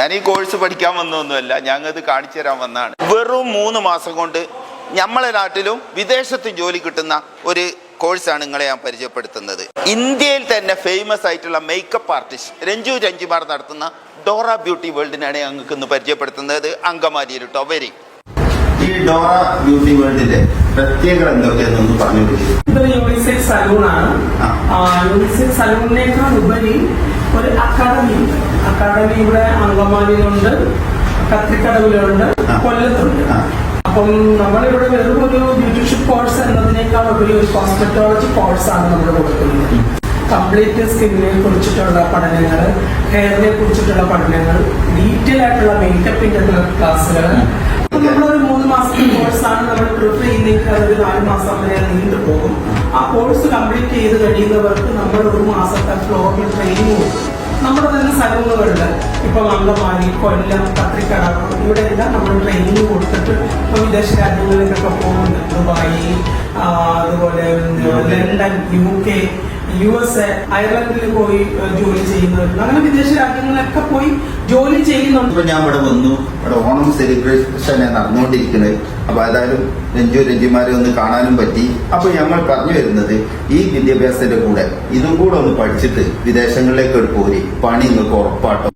ഞാൻ ഈ കോഴ്സ് പഠിക്കാൻ വന്നൊന്നുമല്ല ഞങ്ങൾക്ക് കാണിച്ചു തരാൻ വന്നാണ് വെറും മൂന്ന് മാസം കൊണ്ട് നമ്മളെ നാട്ടിലും വിദേശത്തും ജോലി കിട്ടുന്ന ഒരു കോഴ്സാണ് നിങ്ങളെ ഞാൻ പരിചയപ്പെടുത്തുന്നത്. ഇന്ത്യയിൽ തന്നെ ഫേമസ് ആയിട്ടുള്ള മേക്കപ്പ് ആർട്ടിസ്റ്റ് രഞ്ജു രഞ്ജിമാർ നടത്തുന്ന ഡോറ ബ്യൂട്ടി വേൾഡിനാണ് ഞങ്ങൾക്ക് ഇന്ന് പരിചയപ്പെടുത്തുന്നത്. അങ്കമാലിയിൽ ടൊവരി ഈ ഡോറ ബ്യൂട്ടി വേൾഡിന്റെ പ്രത്യേകത എന്തൊക്കെയാണെന്ന് പറഞ്ഞു ഇതൊരു യൂണിസെക്സ് സലൂൺ ആണ്. യൂണിസെക്സ് സലൂണിനേക്കാൾ ഉപരി ഒരു അക്കാദമി ഉണ്ട്. അക്കാദമി ഇവിടെ അങ്കമാലിയിലുണ്ട് കത്തിക്കടവിലുണ്ട്. കൊല്ലത്തുണ്ട്. അപ്പം നമ്മളിവിടെ വെറും ഒരു ബ്യൂട്ടീഷ്യൻ കോഴ്സ് എന്നതിനേക്കാൾ ഒരു കോസ്മെറ്റോളജി ആണ് നമ്മൾ കൊടുക്കുന്നത്. കംപ്ലീറ്റ് സ്കിന്നിനെ കുറിച്ചിട്ടുള്ള പഠനങ്ങൾ ഹെയറിനെ കുറിച്ചിട്ടുള്ള പഠനങ്ങൾ ഡീറ്റെയിൽ ആയിട്ടുള്ള മേക്കപ്പിന്റെ ക്ലാസ്സുകൾ നമ്മളൊരു മൂന്ന് മാസത്തെ ആണ് നമ്മൾ പ്രിഫർ ചെയ്യുന്നെങ്കിൽ അതൊരു നാല് മാസം വരെ നീണ്ടു പോകും ആ കോഴ്സ് കംപ്ലീറ്റ് ചെയ്ത് കഴിയുന്നവർക്ക് നമ്മൾ ഒരു സലൂണുകളിൽ ഇപ്പൊ അങ്കമാലി കൊല്ലം പത്രിക്കട ഇവിടെ എല്ലാം നമ്മൾ ട്രെയിനിങ് കൊടുത്തിട്ട് ഇപ്പൊ വിദേശ രാജ്യങ്ങളിലൊക്കെ പോകുന്നുണ്ട്. ദുബായി അതുപോലെ London U K. U S A അയർലൻഡിൽ പോയി ജോലി ചെയ്യുന്നവരുണ്ട് അങ്ങനെ വിദേശ രാജ്യങ്ങളിലൊക്കെ പോയി ജോലി ചെയ്യുന്നുണ്ട് ഇപ്പൊ ഞാൻ ഇവിടെ വന്നു. ഇവിടെ ഓണം സെലിബ്രേഷൻ നടന്നുകൊണ്ടിരിക്കുന്നത്. അപ്പൊ ഏതായാലും രഞ്ജു രഞ്ജിമാരെ ഒന്ന് കാണാനും പറ്റി. അപ്പൊ ഞങ്ങൾ പറഞ്ഞു വരുന്നത് ഈ വിദ്യാഭ്യാസത്തിന്റെ കൂടെ. ഇതും കൂടെ ഒന്ന് പഠിച്ചിട്ട് വിദേശങ്ങളിലേക്ക് ഒരു പോരി. പണി നിങ്ങൾക്ക് ഉറപ്പാട്ടോ.